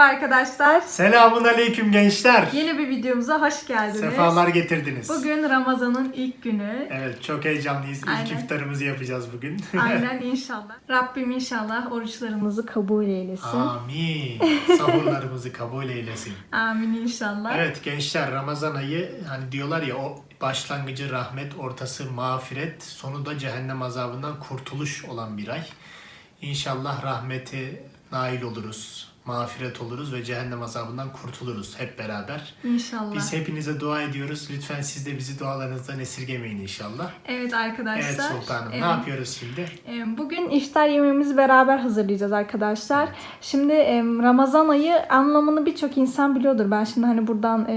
Merhaba arkadaşlar. Selamun aleyküm gençler. Yeni bir videomuza hoş geldiniz. Sefalar getirdiniz. Bugün Ramazan'ın ilk günü. Evet çok heyecanlıyız. Aynen. İlk iftarımızı yapacağız bugün. Aynen inşallah. Rabbim inşallah oruçlarımızı kabul eylesin. Amin. Sahurlarımızı kabul eylesin. Amin inşallah. Evet gençler Ramazan ayı hani diyorlar ya o başlangıcı rahmet, ortası mağfiret, sonu da cehennem azabından kurtuluş olan bir ay. İnşallah rahmeti nail oluruz. Mağfiret oluruz ve cehennem azabından kurtuluruz hep beraber. İnşallah. Biz hepinize dua ediyoruz. Lütfen siz de bizi dualarınızdan esirgemeyin inşallah. Evet arkadaşlar. Evet sultanım. Evet. Ne yapıyoruz şimdi? Bugün iftar yemeğimizi beraber hazırlayacağız arkadaşlar. Şimdi e, Ramazan ayı anlamını birçok insan biliyordur. Ben şimdi hani buradan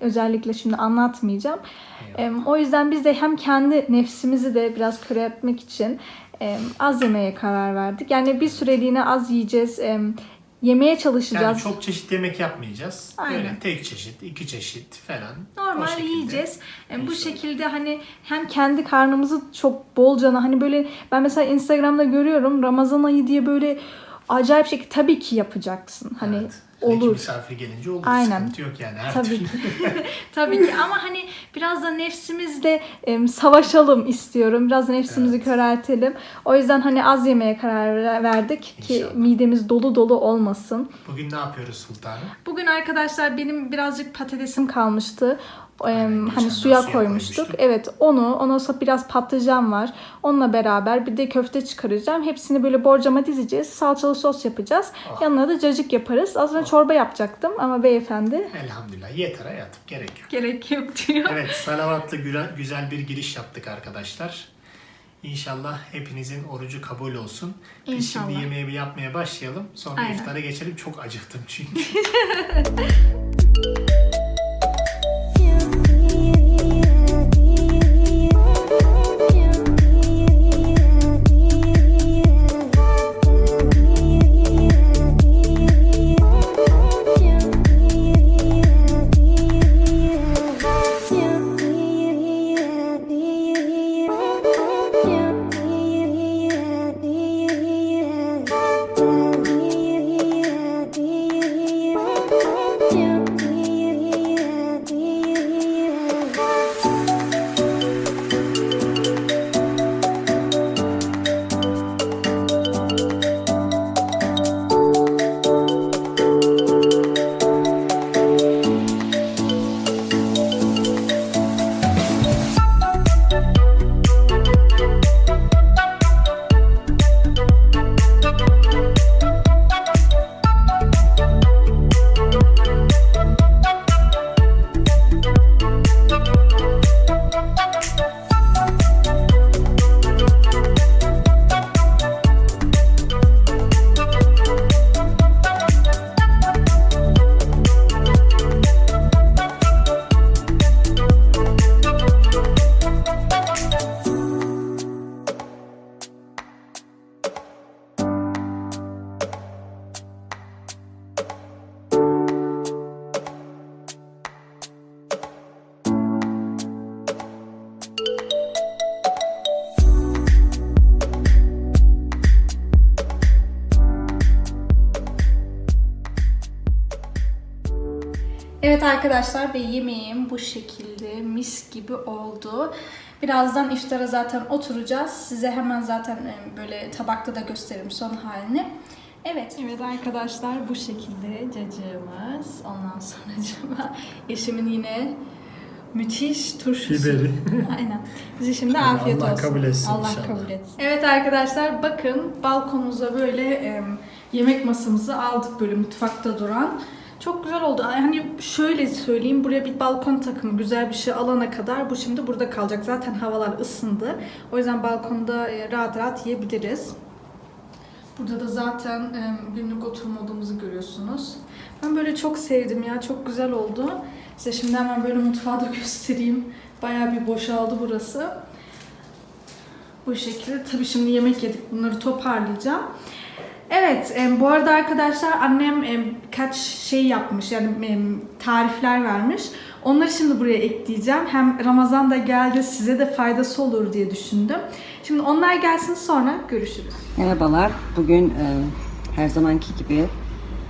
özellikle şimdi anlatmayacağım. E, O yüzden biz de hem kendi nefsimizi de biraz köre etmek için az yemeye karar verdik. Yani bir süreliğine az yiyeceğiz. Yemeye çalışacağız. Yani çok çeşit yemek yapmayacağız. Aynen. Böyle tek çeşit, iki çeşit falan. Normal yiyeceğiz. E, Bu şekilde hani hem kendi karnımızı çok bolcana hani böyle ben mesela Instagram'da görüyorum Ramazan ayı diye böyle acayip şekilde tabii ki yapacaksın. Hani Evet. Olur. misafir gelince olur. Aynen. Sıkıntı yok yani. Her Tabii türlü. ki. Tabii ki ama hani biraz da nefsimizle em, savaşalım istiyorum. Biraz da nefsimizi Evet. köreltelim. O yüzden hani az yemeye karar verdik ki İnşallah. midemiz dolu dolu olmasın. Bugün ne yapıyoruz sultanım? Bugün arkadaşlar benim birazcık patatesim kalmıştı. Aynen, hani suya koymuştuk. koymuştuk. Evet onu, ondan sonra biraz patlıcan var. Onunla beraber bir de köfte çıkaracağım. Hepsini böyle borcama dizeceğiz. Salçalı sos yapacağız. Ah. Yanına da cacık yaparız. Az önce çorba yapacaktım ama beyefendi Elhamdülillah. Yeter hayatım. Gerek yok. gerek yok diyor. Evet salavatlı güzel bir giriş yaptık arkadaşlar. İnşallah hepinizin orucu kabul olsun. Biz İnşallah. şimdi yemeği bir yapmaya başlayalım. Sonra Aynen. iftara geçelim. Çok acıktım çünkü. Evet arkadaşlar ve yemeğim bu şekilde mis gibi oldu. Birazdan iftara zaten oturacağız. Size hemen zaten e, böyle tabakta da gösteririm son halini. Evet. Evet arkadaşlar bu şekilde cacığımız. Ondan sonra eşimin yine müthiş turşusu. Biberi. Aynen. Bize şimdi Hadi afiyet Allah olsun. kabul etsin Allah inşallah. kabul etsin. Evet arkadaşlar bakın balkonumuza böyle e, yemek masamızı aldık böyle mutfakta duran. Çok güzel oldu. Hani şöyle söyleyeyim buraya bir balkon takımı güzel bir şey alana kadar bu şimdi burada kalacak. Zaten havalar ısındı. O yüzden balkonda e, rahat rahat yiyebiliriz. Burada da zaten e, günlük oturma odamızı görüyorsunuz. Ben böyle çok sevdim ya. Çok güzel oldu. Size şimdi hemen böyle mutfağı da göstereyim. Bayağı bir boşaldı burası. Bu şekilde. Tabii şimdi yemek yedik. Bunları toparlayacağım. Evet, e, bu arada arkadaşlar annem e, birkaç şey yapmış. Yani e, tarifler vermiş. Onları şimdi buraya ekleyeceğim. Hem Ramazan da geldi size de faydası olur diye düşündüm. Şimdi onlar gelsin sonra görüşürüz. Merhabalar. Bugün e, her zamanki gibi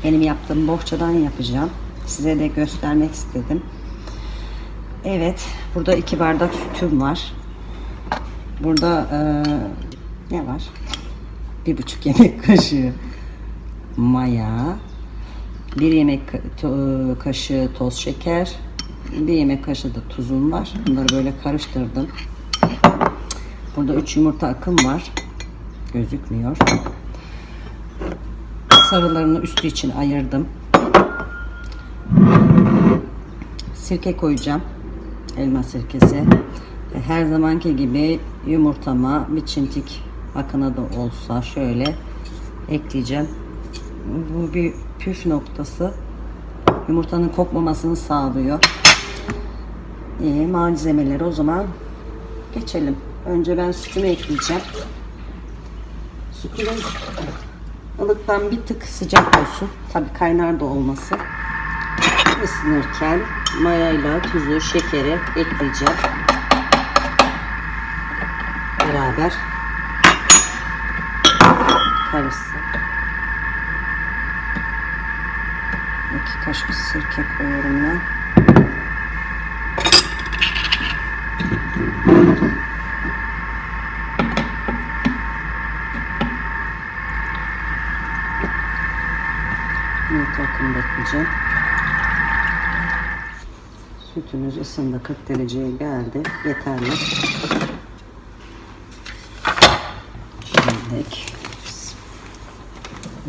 Benim yaptığım bohçadan yapacağım. Size de göstermek istedim. Evet, burada iki bardak sütüm var. Burada eee, ne var? Bir buçuk yemek kaşığı maya, bir yemek kaşığı toz şeker, bir yemek kaşığı da tuzum var. Bunları böyle karıştırdım. Burada üç yumurta akım var. Gözükmüyor. Sarılarını üstü için ayırdım. Sirke koyacağım. Elma sirkesi. Her zamanki gibi yumurtama bir çintik akına da olsa şöyle ekleyeceğim. Bu bir püf noktası. Yumurtanın kokmamasını sağlıyor. İyi malzemeleri o zaman geçelim. Önce ben sütümü ekleyeceğim. Sütümüz ılıktan bir tık sıcak olsun. Tabii kaynar da olması. Isınırken mayayla tuzu, şekeri ekleyeceğim. Beraber karışsın. İki kaşık sirke koyuyorum ben. Yumurta akımı bekleyeceğim. Sütümüz ısındı 40 dereceye geldi. Yeterli. Şimdi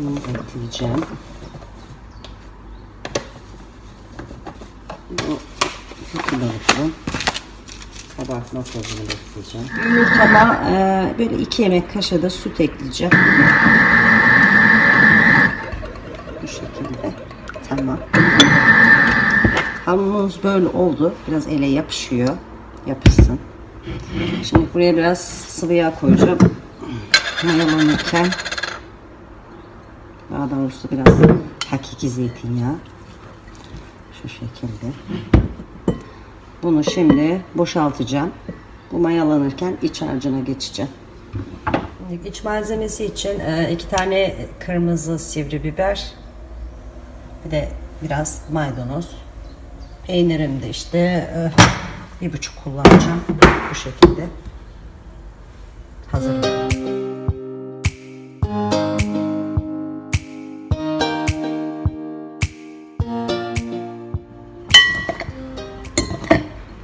bunu ekleyeceğim. Bu iki balıklı kabartma tozunu ekleyeceğim. Yumurtama e, böyle iki yemek kaşığı da süt ekleyeceğim. Bu şekilde. Tamam. Hamurumuz böyle oldu. Biraz ele yapışıyor. Yapışsın. Şimdi buraya biraz sıvı yağ koyacağım. Mayalanırken daha doğrusu biraz hakiki zeytinyağı. Şu şekilde. Bunu şimdi boşaltacağım. Bu mayalanırken iç harcına geçeceğim. İç malzemesi için e, iki tane kırmızı sivri biber, bir de biraz maydanoz. Peynirim de işte e, bir buçuk kullanacağım. Bu şekilde. Hazır.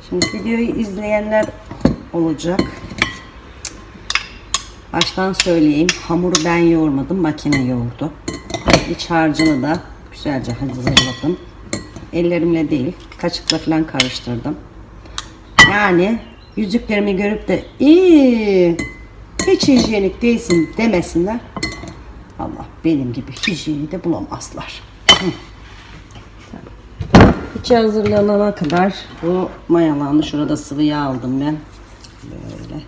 Şimdi videoyu izleyenler olacak. Baştan söyleyeyim. Hamuru ben yoğurmadım. Makine yoğurdu. İç harcını da güzelce hazırladım. Ellerimle değil. Kaşıkla falan karıştırdım. Yani yüzüklerimi görüp de iyi hiç hijyenik değilsin demesinler. Allah benim gibi hijyeni de bulamazlar. Hı. İçi hazırlanana kadar bu mayalandı. Şurada sıvı yağ aldım ben. Böyle.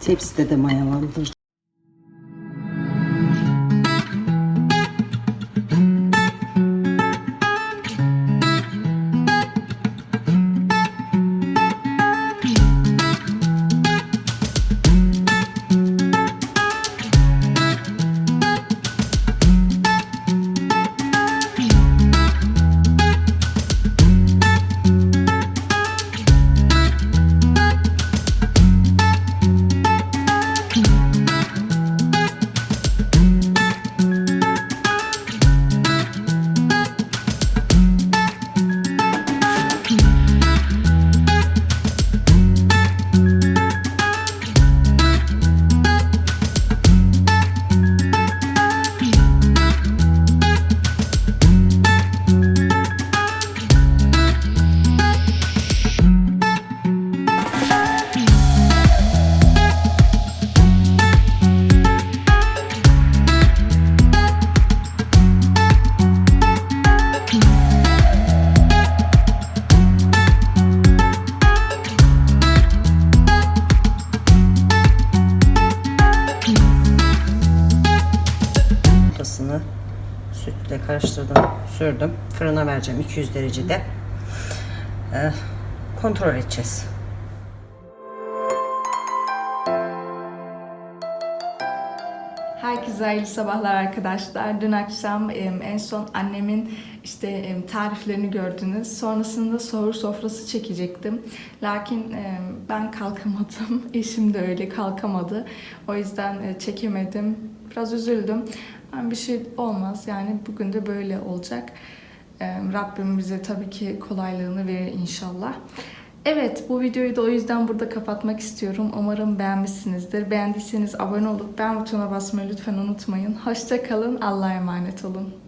Tepside de mayalandı. Sürdüm. Fırına vereceğim 200 derecede. Ee, kontrol edeceğiz. Herkese hayırlı sabahlar arkadaşlar. Dün akşam en son annemin işte tariflerini gördünüz. Sonrasında sahur sofrası çekecektim. Lakin ben kalkamadım. Eşim de öyle kalkamadı. O yüzden e, çekemedim. Biraz üzüldüm. Ama bir şey olmaz. Yani bugün de böyle olacak. Em, Rabbim bize tabii ki kolaylığını verir inşallah. Evet bu videoyu da o yüzden burada kapatmak istiyorum. Umarım beğenmişsinizdir. Beğendiyseniz abone olup beğen butonuna basmayı lütfen unutmayın. Hoşça kalın. Allah'a emanet olun.